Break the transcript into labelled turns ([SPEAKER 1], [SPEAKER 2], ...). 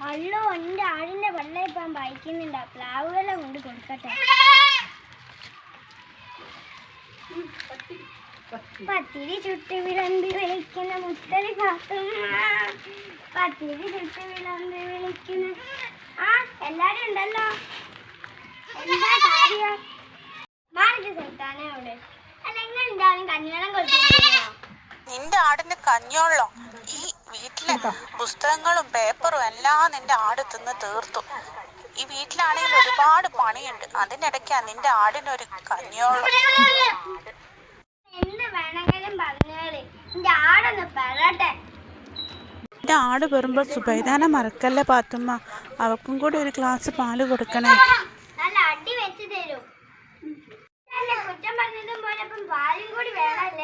[SPEAKER 1] അല്ലോ എന്റെ ആടിന്റെ വെള്ളം ഇപ്പം വായിക്കുന്നുണ്ട്. പ്ലാവുകളെ കൊണ്ട് കൊടുക്കട്ടെ. പത്തിരി ചുട്ട് വിളമ്പി വിളിക്കുന്ന മുത്തലി കാത്തുമ്മ പത്തിരി ചുട്ട് വിളമ്പി വിളിക്കുന്ന ആ എല്ലാരും ഉണ്ടല്ലോ? എന്താ കാര്യം? മാറിക്ക് സുൽത്താനെ അവിടെ അല്ല എങ്ങനെ ഉണ്ടാവും കഞ്ഞിവെള്ളം കൊടുത്തില്ലയോ
[SPEAKER 2] നിന്റെ ആടിന് കഞ്ഞോളം ഈ വീട്ടിലെ പുസ്തകങ്ങളും പേപ്പറും എല്ലാം നിന്റെ ആട് തിന്ന് തീർത്തു. ഈ വീട്ടിലാണെങ്കിൽ ഒരുപാട് പണിയുണ്ട്. അതിനിടയ്ക്കാ നിന്റെ ആടിനൊരു കഞ്ഞോളം
[SPEAKER 1] എന്ത് വേണമെങ്കിലും എന്റെ ആടൊന്ന്
[SPEAKER 2] ആട് വരുമ്പോൾ സുബൈദാന മറക്കല്ലേ പാത്തുമ്മ? അവക്കും കൂടി ഒരു ഗ്ലാസ് പാൽ കൊടുക്കണേ.
[SPEAKER 1] നല്ല അടി വെച്ച് തരും. കുറ്റം പറഞ്ഞതും പോലെ പാലും കൂടി വേണല്ലേ?